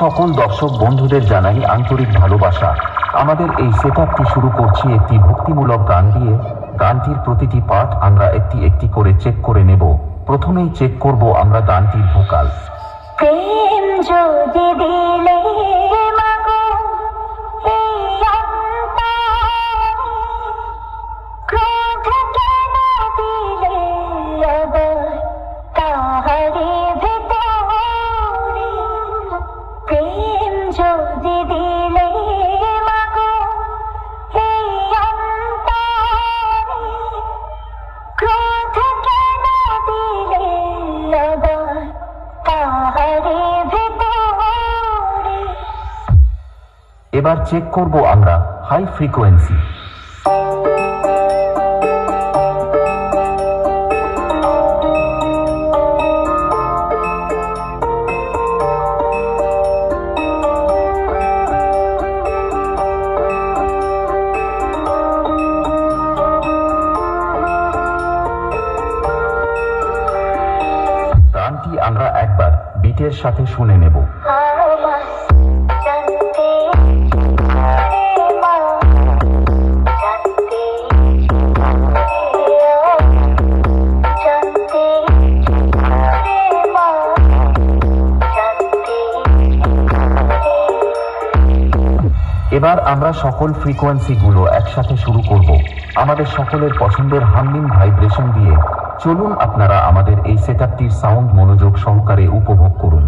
সকল দর্শক বন্ধুদের জানাই আন্তরিক ভালোবাসা। আমাদের এই সেটআপটি শুরু করছি একটি ভক্তিমূলক গান দিয়ে। গানটির প্রতিটি পাঠ আমরা একটি একটি করে চেক করে নেব। প্রথমেই চেক করব আমরা গানটির ভোকাল প্রেম যদি দিলে এবার চেক করব আমরা হাই ফ্রিকোয়েন্সি আমরা একবার বিটের সাথে শুনে নেব। এবার আমরা সকল ফ্রিকোয়েন্সিগুলো একসাথে শুরু করব। আমাদের সকলের পছন্দের হামলিং ভাইব্রেশন দিয়ে চলুন আপনারা আমাদের এই সেটআপটির সাউন্ড মনোযোগ সহকারে উপভোগ করুন।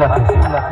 啊